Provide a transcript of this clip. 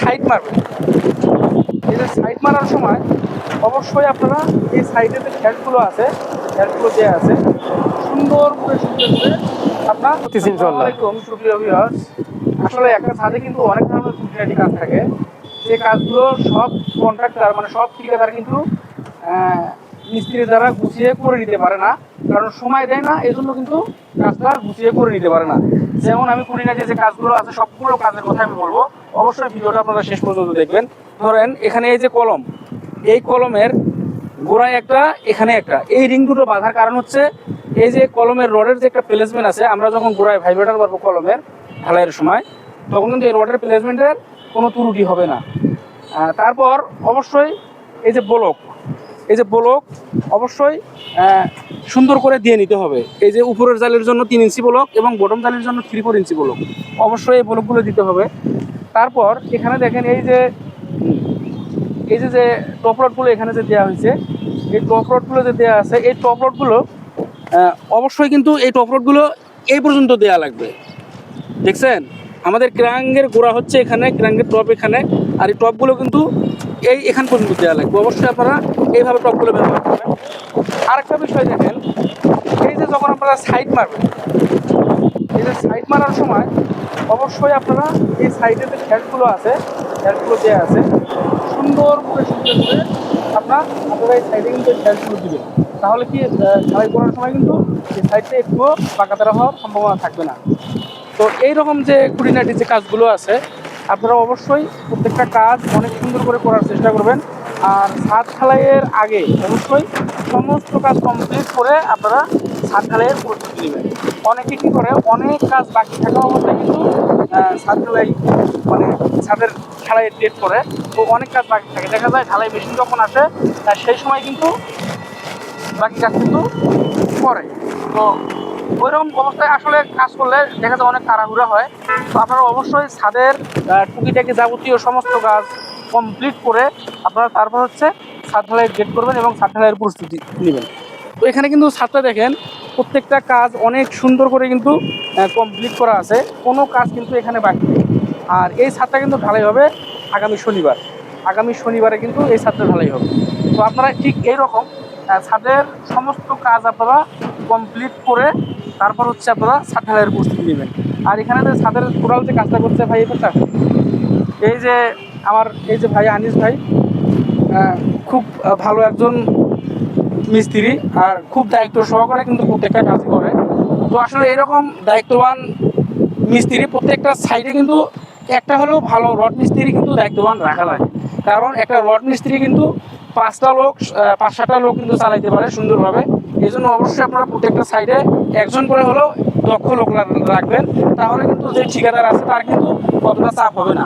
Side মারবেন। যে side মারার সময় অবশ্যই আপনারা এই সাইডে যে ফ্যাটগুলো আছে ফ্যাটগুলো দেওয়া আছে সুন্দর করে সুন্দর করে আপনার। আসসালামাইকুম সুপ্রিয় ভিউয়ার্স আসলে একটা ছাদে কিন্তু অনেক ধরনের খুঁটিনাটি কাজ থাকে। যে কাজগুলো সব কন্ট্রাক্টর মানে সব ঠিকাদার কিন্তু মিস্ত্রি দ্বারা গুছিয়ে করে নিতে পারে না। কারণ সময় দেয় না এই জন্য কিন্তু কাজটা গুছিয়ে করে নিতে পারে না। যেমন আমি খুঁটিনাটি যে কাজগুলো আছে, সবগুলো কাজের কথা আমি বলব। অবশ্যই ভিডিওটা আপনারা শেষ পর্যন্ত দেখবেন। ধরেন, এখানে এই যে কলম, এই কলমের গোড়ায় একটা, এখানে একটা। এই রিং দুটো বাঁধার কারণ হচ্ছে, এই যে কলমের রডের যে একটা প্লেসমেন্ট আছে, আমরা যখন গোড়ায় ভাইব্রেটার মারবো কলমের ঢালাইয়ের সময়, তখন কিন্তু এই রডের প্লেসমেন্টের কোনো ত্রুটি হবে না। তারপর অবশ্যই এই যে ব্লক, এই যে ব্লক, অবশ্যই সুন্দর করে দিয়ে নিতে হবে। এই যে উপরের জালের জন্য তিন ইঞ্চি ব্লক এবং বটম জালের জন্য থ্রি ফোর ইঞ্চি ব্লক অবশ্যই এই ব্লকগুলো দিতে হবে। তারপর এখানে দেখেন এই যে এই যে যে টপ রডগুলো এখানে যে দেওয়া হয়েছে, এই টপ রডগুলো যে দেওয়া আছে, এই টপ রডগুলো অবশ্যই কিন্তু এই টপ রডগুলো এই পর্যন্ত দেওয়া লাগবে। দেখছেন? আমাদের ক্রাঙ্গের গোড়া হচ্ছে এখানে, ক্রাঙ্গের টপ এখানে, আর এই টপগুলো কিন্তু এই এখান পর্যন্ত দেওয়া লাগবে। অবশ্যই আপনারা এইভাবে টপগুলো ব্যবহার করবেন। আরেকটা বিষয় দেখেন, এই যে যখন আপনারা সাইড মারবেন, এই যে সাইড মারার সময় অবশ্যই আপনারা এই সাইডে যে ফ্যাটগুলো আছে ফ্যাটগুলো দেওয়া আছে, সুন্দর করে সুন্দর করে আপনার আপনারা এই সাইডে কিন্তু ফ্যাটগুলো দিবেন। তাহলে কি ঢালাই করার সময় কিন্তু এই সাইডটা একটুও বাঁকাতারা হওয়ার সম্ভাবনা থাকবে না। তো এইরকম যে খুঁটিনাটি যে কাজগুলো আছে আপনারা অবশ্যই প্রত্যেকটা কাজ অনেক সুন্দর করে করার চেষ্টা করবেন। আর ছাদ ঢালাইয়ের আগে অবশ্যই সমস্ত কাজ কমপ্লিট করে আপনারা ছাদ ঢালাইয়ের প্রস্তুতি নেবেন। অনেকে কী করে, অনেক কাজ বাকি থাকা অবস্থায় কিন্তু ছাদ ঢালাই মানে ছাদের ঢালাইয়ের ডেট করে। তো অনেক কাজ বাকি থাকে। দেখা যায় ঢালাই মেশিন যখন আসে সেই সময় কিন্তু বাকি কাজ কিন্তু করে। তো ওইরকম অবস্থায় আসলে কাজ করলে দেখা যায় অনেক তাড়াহুড়া হয়। তো আপনারা অবশ্যই ছাদের টুকিটাকি যাবতীয় সমস্ত কাজ কমপ্লিট করে আপনারা তারপর হচ্ছে ছাদ ঢালাইয়ের গেট করবেন এবং ছাদ ঢালাইয়ের প্রস্তুতি নেবেন। তো এখানে কিন্তু ছাদটা দেখেন, প্রত্যেকটা কাজ অনেক সুন্দর করে কিন্তু কমপ্লিট করা আছে। কোনো কাজ কিন্তু এখানে বাকি নেই। আর এই ছাদটা কিন্তু ঢালাই হবে আগামী শনিবার। আগামী শনিবারে কিন্তু এই ছাদটা ঢালাই হবে। তো আপনারা ঠিক এইরকম ছাদের সমস্ত কাজ আপনারা কমপ্লিট করে তারপর হচ্ছে আপনারা ছাদ ঢালাইয়ের প্রস্তুতি নেবেন। আর এখানে যে ছাদের টোটাল যে কাজটা করছে ভাই এটা এই যে আমার, এই যে ভাই আনিস ভাই খুব ভালো একজন মিস্ত্রি আর খুব দায়িত্ব সহকারে কিন্তু প্রত্যেকটা কাজ করে। তো আসলে এরকম দায়িত্ববান মিস্ত্রি প্রত্যেকটা সাইডে কিন্তু একটা হলেও ভালো, রড মিস্ত্রি কিন্তু দায়িত্ববান রাখা লাগে। কারণ একটা রড মিস্ত্রি কিন্তু পাঁচটা লোক পাঁচ সাতটা লোক কিন্তু চালাইতে পারে সুন্দরভাবে। এই জন্য অবশ্যই আপনারা প্রত্যেকটা সাইডে একজন করে হলেও দক্ষ লোক রাখবেন তাহলে কিন্তু যে ঠিকাদার আছে তার কিন্তু কতটা চাপ হবে না।